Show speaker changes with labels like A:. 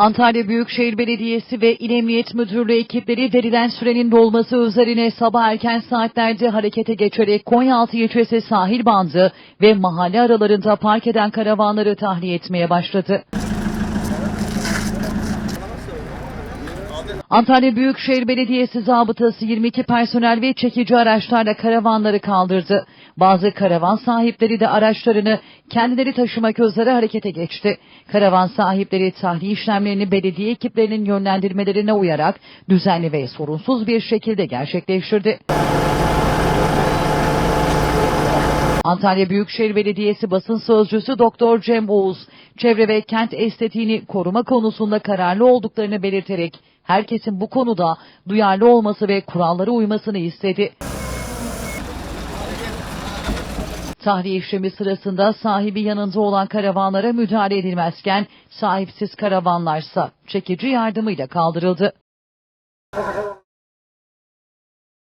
A: Antalya Büyükşehir Belediyesi ve İl Emniyet Müdürlüğü ekipleri verilen sürenin dolması üzerine sabah erken saatlerde harekete geçerek Konyaaltı ilçesi sahil bandı ve mahalle aralarında park eden karavanları tahliye etmeye başladı. Antalya Büyükşehir Belediyesi zabıtası 22 personel ve çekici araçlarla karavanları kaldırdı. Bazı karavan sahipleri de araçlarını kendileri taşımak üzere harekete geçti. Karavan sahipleri tahliye işlemlerini belediye ekiplerinin yönlendirmelerine uyarak düzenli ve sorunsuz bir şekilde gerçekleştirdi. Antalya Büyükşehir Belediyesi basın sözcüsü Doktor Cem Oğuz, çevre ve kent estetiğini koruma konusunda kararlı olduklarını belirterek herkesin bu konuda duyarlı olması ve kurallara uymasını istedi. Tahliye işlemi sırasında sahibi yanında olan karavanlara müdahale edilmezken sahipsiz karavanlarsa çekici yardımıyla kaldırıldı.